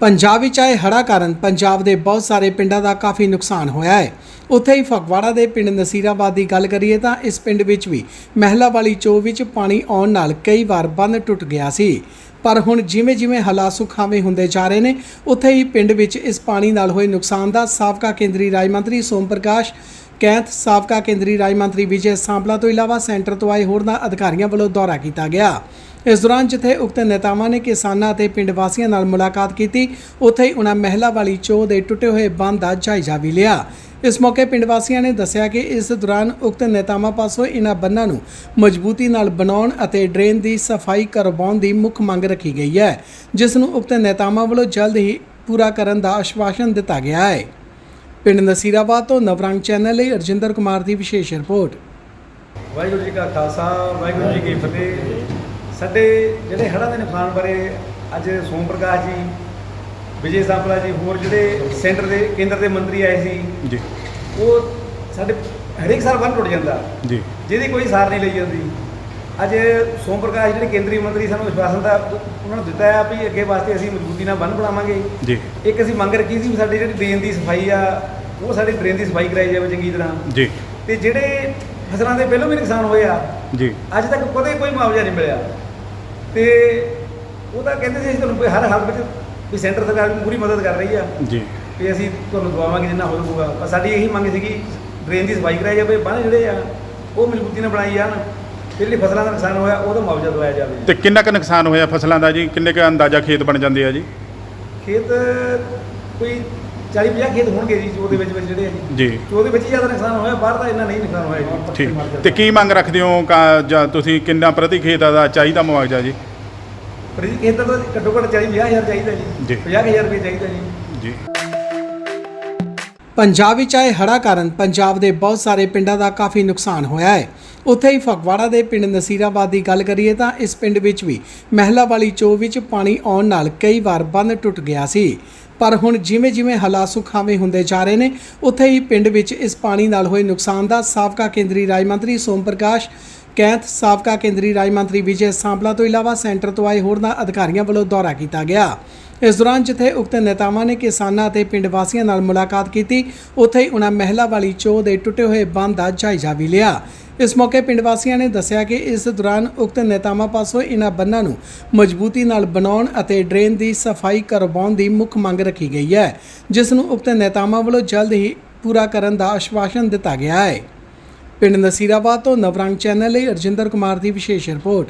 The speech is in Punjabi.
ਪੰਜਾਬ ਵਿੱਚ ਆਏ ਹੜ੍ਹਾਂ ਕਾਰਨ ਪੰਜਾਬ ਦੇ ਬਹੁਤ ਸਾਰੇ ਪਿੰਡਾਂ ਦਾ ਕਾਫੀ ਨੁਕਸਾਨ ਹੋਇਆ ਹੈ। ਉੱਥੇ ਹੀ ਫਗਵਾੜਾ ਦੇ ਪਿੰਡ ਨਸੀਰਾਬਾਦ ਦੀ ਗੱਲ ਕਰੀਏ ਤਾਂ ਇਸ ਪਿੰਡ ਵਿੱਚ ਵੀ ਮਹਿਲਾ ਵਾਲੀ ਚੋ ਵਿੱਚ ਪਾਣੀ ਆਉਣ ਨਾਲ ਕਈ ਵਾਰ ਬੰਨ ਟੁੱਟ ਗਿਆ ਸੀ। ਪਰ ਹੁਣ ਜਿਵੇਂ ਜਿਵੇਂ ਹਾਲਾਤ ਸੁਖਾਵੇਂ ਹੁੰਦੇ ਜਾ ਰਹੇ ਨੇ, ਉੱਥੇ ਹੀ ਪਿੰਡ ਵਿੱਚ ਇਸ ਪਾਣੀ ਨਾਲ ਹੋਏ ਨੁਕਸਾਨ ਦਾ ਸਾਬਕਾ ਕੇਂਦਰੀ ਰਾਜ ਮੰਤਰੀ ਸੋਮ ਪ੍ਰਕਾਸ਼ ਕੈਂਥ ਸਾਬਕਾ ਕੇਂਦਰੀ ਰਾਜ ਮੰਤਰੀ ਵਿਜੇ ਸਾਂਪਲਾ ਤੋਂ ਇਲਾਵਾ ਸੈਂਟਰ ਤੋਂ ਆਏ ਹੋਰਨਾਂ ਅਧਿਕਾਰੀਆਂ ਵੱਲੋਂ ਦੌਰਾ ਕੀਤਾ ਗਿਆ। ਇਸ ਦੌਰਾਨ ਜਿੱਥੇ ਉਕਤ ਨੇਤਾਵਾਂ ਨੇ ਕਿਸਾਨਾਂ ਅਤੇ ਪਿੰਡ ਵਾਸੀਆਂ ਨਾਲ ਮੁਲਾਕਾਤ ਕੀਤੀ, ਉੱਥੇ ਹੀ ਉਹਨਾਂ ਮਹਿਲਾ ਵਾਲੀ ਚੋਹ ਦੇ ਟੁੱਟੇ ਹੋਏ ਬੰਦ ਦਾ ਜਾਇਜ਼ਾ ਵੀ ਲਿਆ। ਇਸ ਮੌਕੇ ਪਿੰਡ ਵਾਸੀਆਂ ਨੇ ਦੱਸਿਆ ਕਿ ਇਸ ਦੌਰਾਨ ਉਕਤ ਨੇਤਾਵਾਂ ਪਾਸੋਂ ਇਹਨਾਂ ਬੰਨਾਂ ਨੂੰ ਮਜ਼ਬੂਤੀ ਨਾਲ ਬਣਾਉਣ ਅਤੇ ਡਰੇਨ ਦੀ ਸਫ਼ਾਈ ਕਰਵਾਉਣ ਦੀ ਮੁੱਖ ਮੰਗ ਰੱਖੀ ਗਈ ਹੈ, ਜਿਸ ਨੂੰ ਉਕਤ ਨੇਤਾਵਾਂ ਵੱਲੋਂ ਜਲਦ ਹੀ ਪੂਰਾ ਕਰਨ ਦਾ ਆਸ਼ਵਾਸਨ ਦਿੱਤਾ ਗਿਆ ਹੈ। ਪਿੰਡ ਨਸੀਰਾਬਾਦ ਤੋਂ ਨਵਰੰਗ ਚੈਨਲ ਲਈ ਅਰਜਿੰਦਰ ਕੁਮਾਰ ਦੀ ਵਿਸ਼ੇਸ਼ ਰਿਪੋਰਟ। ਵਾਹਿਗੁਰੂ ਜੀ ਕਾ ਖਾਲਸਾ ਵਾਹਿਗੁਰੂ ਜੀ ਕੀ ਫਤਿਹ। ਸਾਡੇ ਜਿਹੜੇ ਹੜ੍ਹਾਂ ਦੇ ਨੁਕਸਾਨ ਬਾਰੇ ਅੱਜ ਸੋਮ ਪ੍ਰਕਾਸ਼ ਜੀ ਵਿਜੇ ਸਾਂਪਲਾ ਜੀ ਹੋਰ ਜਿਹੜੇ ਸੈਂਟਰ ਦੇ ਕੇਂਦਰ ਦੇ ਮੰਤਰੀ ਆਏ ਸੀ ਜੀ। ਉਹ ਸਾਡੇ ਹਰੇਕ ਸਾਲ ਬੰਨ ਟੁੱਟ ਜਾਂਦਾ। ਜੀ। ਜਿਹਦੀ ਕੋਈ ਸਾਰ ਨਹੀਂ ਲਈ ਜਾਂਦੀ। ਅੱਜ ਸੋਮ ਪ੍ਰਕਾਸ਼ ਜਿਹੜੇ ਕੇਂਦਰੀ ਮੰਤਰੀ ਸਾਨੂੰ ਵਿਸ਼ਵਾਸਨ ਦਾ ਉਹਨਾਂ ਨੂੰ ਦਿੱਤਾ ਹੈ ਵੀ ਅੱਗੇ ਵਾਸਤੇ ਅਸੀਂ ਮਜ਼ਬੂਤੀ ਨਾਲ ਬੰਨ ਬਣਾਵਾਂਗੇ। ਜੀ। ਇੱਕ ਅਸੀਂ ਮੰਗ ਰੱਖੀ ਸੀ ਵੀ ਸਾਡੀ ਜਿਹੜੀ ਡਰੇਨ ਦੀ ਸਫ਼ਾਈ ਆ ਉਹ ਸਾਡੀ ਡਰੇਨ ਦੀ ਸਫ਼ਾਈ ਕਰਾਈ ਜਾਵੇ ਚੰਗੀ ਤਰ੍ਹਾਂ। ਜੀ। ਤੇ ਜਿਹੜੇ ਫਸਲਾਂ ਦੇ ਪਹਿਲਾਂ ਵੀ ਨੁਕਸਾਨ ਹੋਏ ਆ ਜੀ। ਅੱਜ ਤੱਕ ਕਦੇ ਕੋਈ ਮੁਆਵਜ਼ਾ ਨਹੀਂ ਮਿਲਿਆ। ਤੇ ਉਹ ਤਾਂ ਕਹਿੰਦੇ ਸੀ ਅਸੀਂ ਤੁਹਾਨੂੰ ਕੋਈ ਹਰ ਹਾਲ ਵਿੱਚ ਵੀ ਸੈਂਟਰ ਸਰਕਾਰ ਵੀ ਪੂਰੀ ਮਦਦ ਕਰ ਰਹੀ ਆ। ਜੀ। ਵੀ ਅਸੀਂ ਤੁਹਾਨੂੰ ਦਵਾਵਾਂਗੇ ਜਿੰਨਾ ਹੋ ਸਕੂਗਾ। ਪਰ ਸਾਡੀ ਇਹੀ ਮੰਗ ਸੀਗੀ ਡਰੇਨ ਦੀ ਸਫ਼ਾਈ ਕਰਾਈ ਜਾਵੇ ਬੰਨ ਜਿਹੜੇ ਆ ਉਹ ਮਜ਼ਬੂਤੀ ਨਾਲ ਬਣਾਈ ਜਾਣ। ਜਿਹੜੀ ਫਸਲਾਂ ਦਾ ਨੁਕਸਾਨ ਹੋਇਆ ਉਹਦਾ ਮੁਆਵਜ਼ਾ ਦਵਾਇਆ ਜਾਵੇ ਤੇ ਕਿੰਨਾ ਕੁ ਨੁਕਸਾਨ ਹੋਇਆ ਫਸਲਾਂ ਦਾ ਜੀ? ਕਿੰਨੇ ਕੁ ਅੰਦਾਜ਼ਾ ਖੇਤ ਬਣ ਜਾਂਦੇ ਆ ਜੀ? ਖੇਤ ਕੋਈ 40 50 ਖੇਤ ਹੋਣਗੇ ਜੀ ਉਹਦੇ ਵਿੱਚ ਵਿੱਚ ਜਿਹੜੇ ਆ ਜੀ। ਜੀ। ਤੇ ਉਹਦੇ ਵਿੱਚ ਹੀ ਜ਼ਿਆਦਾ ਨੁਕਸਾਨ ਹੋਇਆ ਬਾਹਰ ਤਾਂ ਇੰਨਾ ਨਹੀਂ ਨੁਕਸਾਨ ਹੋਇਆ ਜੀ। ਠੀਕ। ਤੇ ਕੀ ਮੰਗ ਰੱਖਦੇ ਹੋ ਕਾ- ਜਾਂ ਤੁਸੀਂ ਕਿੰਨਾ ਪ੍ਰਤੀ ਖੇਤ ਦਾ ਚਾਹੀਦਾ ਮੁਆਵਜ਼ਾ ਜੀ? ਪਰ ਜੀ ਖੇਤ ਦਾ ਤਾਂ ਘੱਟੋ ਘੱਟ 40 50 ਹਜ਼ਾਰ ਚਾਹੀਦਾ ਜੀ। ਜੀ। 50 ਹਜ਼ਾਰ ਰੁਪਏ ਚਾਹੀਦਾ ਜੀ। ਜੀ। ਪੰਜਾਬ ਵਿੱਚ ਆਏ ਹੜ੍ਹਾਂ ਕਾਰਨ ਪੰਜਾਬ ਦੇ ਬਹੁਤ ਸਾਰੇ ਪਿੰਡਾਂ ਦਾ ਕਾਫੀ ਨੁਕਸਾਨ ਹੋਇਆ ਹੈ। ਉੱਥੇ ਹੀ ਫਗਵਾੜਾ ਦੇ ਪਿੰਡ ਨਸੀਰਾਬਾਦ ਦੀ ਗੱਲ ਕਰੀਏ ਤਾਂ ਇਸ ਪਿੰਡ ਵਿੱਚ ਵੀ ਮਹਿਲਾ ਵਾਲੀ ਚੋ ਵਿੱਚ ਪਾਣੀ ਆਉਣ ਨਾਲ ਕਈ ਵਾਰ ਬੰਨ ਟੁੱਟ ਗਿਆ ਸੀ। ਪਰ ਹੁਣ ਜਿਵੇਂ ਜਿਵੇਂ ਹਾਲਾਤ ਸੁਖਾਵੇਂ ਹੁੰਦੇ ਜਾ ਰਹੇ ਨੇ, ਉੱਥੇ ਹੀ ਪਿੰਡ ਵਿੱਚ ਇਸ ਪਾਣੀ ਨਾਲ ਹੋਏ ਨੁਕਸਾਨ ਦਾ ਸਾਬਕਾ ਕੇਂਦਰੀ ਰਾਜ ਮੰਤਰੀ ਸੋਮ ਪ੍ਰਕਾਸ਼ ਕੈਂਥ ਸਾਬਕਾ ਕੇਂਦਰੀ ਰਾਜ ਮੰਤਰੀ ਵਿਜੇ ਸਾਂਪਲਾ ਤੋਂ ਇਲਾਵਾ ਸੈਂਟਰ ਤੋਂ ਆਏ ਹੋਰਨਾਂ ਅਧਿਕਾਰੀਆਂ ਵੱਲੋਂ ਦੌਰਾ ਕੀਤਾ ਗਿਆ। ਇਸ ਦੌਰਾਨ ਜਿੱਥੇ ਉਕਤ ਨੇਤਾਵਾਂ ਨੇ ਕਿਸਾਨਾਂ ਅਤੇ ਪਿੰਡ ਵਾਸੀਆਂ ਨਾਲ ਮੁਲਾਕਾਤ ਕੀਤੀ, ਉੱਥੇ ਹੀ ਉਹਨਾਂ ਮਹਿਲਾ ਵਾਲੀ ਚੋਹ ਦੇ ਟੁੱਟੇ ਹੋਏ ਬੰਦ ਦਾ ਜਾਇਜ਼ਾ ਵੀ ਲਿਆ। ਇਸ ਮੌਕੇ ਪਿੰਡ ਵਾਸੀਆਂ ਨੇ ਦੱਸਿਆ ਕਿ ਇਸ ਦੌਰਾਨ ਉਕਤ ਨੇਤਾਵਾਂ ਪਾਸੋਂ ਇਹਨਾਂ ਬੰਨਾਂ ਨੂੰ ਮਜ਼ਬੂਤੀ ਨਾਲ ਬਣਾਉਣ ਅਤੇ ਡਰੇਨ ਦੀ ਸਫ਼ਾਈ ਕਰਵਾਉਣ ਦੀ ਮੁੱਖ ਮੰਗ ਰੱਖੀ ਗਈ ਹੈ, ਜਿਸ ਨੂੰ ਉਕਤ ਨੇਤਾਵਾਂ ਵੱਲੋਂ ਜਲਦ ਹੀ ਪੂਰਾ ਕਰਨ ਦਾ ਆਸ਼ਵਾਸਨ ਦਿੱਤਾ ਗਿਆ ਹੈ। ਪਿੰਡ ਨਸੀਰਾਬਾਦ ਤੋਂ ਨਵਰੰਗ ਚੈਨਲ ਲਈ ਅਰਜਿੰਦਰ ਕੁਮਾਰ ਦੀ ਵਿਸ਼ੇਸ਼ ਰਿਪੋਰਟ।